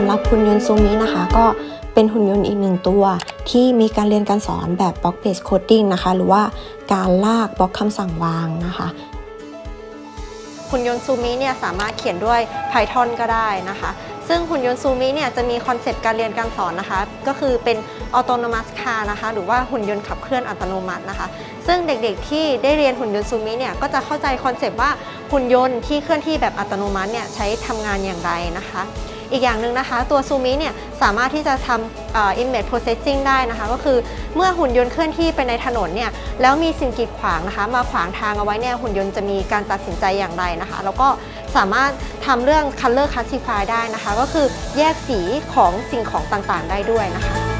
สำหรับหุ่นยนต์ซูมินะคะ ก็เป็นหุ่นยนต์อีกหนึ่งตัว ที่มีการเรียนการสอนแบบ block based coding นะคะ หรือว่าการลากบล็อกคำสั่งวางนะคะหุ่นยนต์ซูมิเนี่ยสามารถเขียนด้วย Python ก็ได้นะคะ ซึ่งหุ่นยนต์ซูมิเนี่ยจะมีคอนเซปต์การเรียนการสอนนะคะ ก็คือเป็น autonomous car นะคะ หรือว่าหุ่นยนต์ขับเคลื่อนอัตโนมัตินะคะ ซึ่งเด็กๆที่ได้เรียนหุ่นยนต์ซูมิเนี่ยก็จะเข้าใจคอนเซปต์ว่าหุ่นยนต์ที่เคลื่อนที่แบบอัตโนมัติเนี่ยใช้ทำงานอย่างไรนะคะ อีกอย่างหนึ่งนะคะ ตัวซูมิเนี่ยสามารถที่จะทำอ่อ image processing ได้นะคะ ก็คือเมื่อหุ่นยนต์เคลื่อนที่ไปในถนนเนี่ยแล้วมีสิ่งกีดขวางนะคะ มาขวางทางเอาไว้เนี่ยหุ่นยนต์จะมีการตัดสินใจอย่างไรนะคะ แล้วก็สามารถทำเรื่อง color classify ได้นะคะ ก็คือแยกสีของสิ่งของต่างๆ ได้ด้วยนะคะ